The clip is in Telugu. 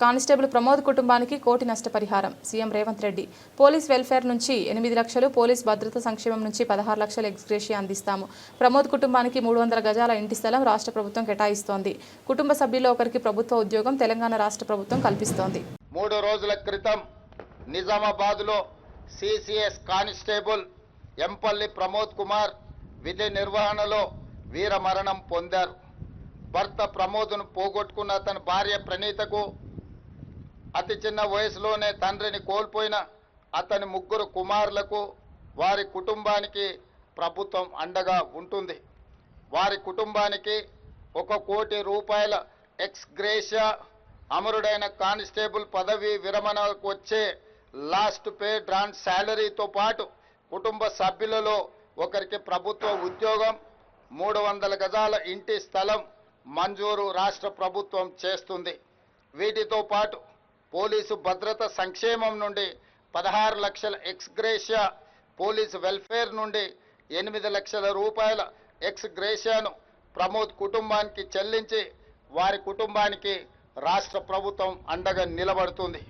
కానిస్టేబుల్ ప్రమోద్ కుటుంబానికి కోటి నష్టపరిహారం. CM Revanth Reddy police welfare నుంచి ఎనిమిది లక్షలు పోలీస్ భద్రత సంక్షేమం నుంచి పదహారు లక్షలు ఎక్స్గ్రేషియా అందిస్తాము. ప్రమోద్ కుటుంబానికి మూడు వందల గజాల ఇంటి స్థలం రాష్ట్ర ప్రభుత్వం కేటాయిస్తోంది. కుటుంబ సభ్యుల్లో ఒకరికి ప్రభుత్వ ఉద్యోగం తెలంగాణ రాష్ట్ర ప్రభుత్వం కల్పిస్తోంది. మూడు రోజుల క్రితం నిజామాబాద్లో సిసిఎస్ కానిస్టేబుల్ ఎంపల్లి ప్రమోద్ కుమార్ విధి నిర్వహణలో వీరమరణం పొందారు. భర్త ప్రమోద్ను పోగొట్టుకున్న తన భార్య ప్రణీతకు అతి చిన్న వయసులోనే తండ్రిని కోల్పోయిన అతని ముగ్గురు కుమారులకు వారి కుటుంబానికి ప్రభుత్వం అండగా ఉంటుంది. వారి కుటుంబానికి ఒక కోటి రూపాయల ఎక్స్ గ్రేషియా అమరుడైన కానిస్టేబుల్ పదవి విరమణకు వచ్చే లాస్ట్ పే డ్రాన్ శాలరీతో పాటు కుటుంబ సభ్యులలో ఒకరికి ప్రభుత్వ ఉద్యోగం మూడు వందల గజాల ఇంటి స్థలం మంజూరు రాష్ట్ర ప్రభుత్వం చేస్తుంది. వీటితో పాటు పోలీసు భద్రత సంక్షేమం నుండి పదహారు లక్షల ఎక్స్ గ్రేషియా పోలీసు వెల్ఫేర్ నుండి ఎనిమిది లక్షల రూపాయల ఎక్స్ గ్రేషియాను ప్రమోద్ కుటుంబానికి చెల్లించి వారి కుటుంబానికి రాష్ట్ర ప్రభుత్వం అండగా నిలబడుతుంది.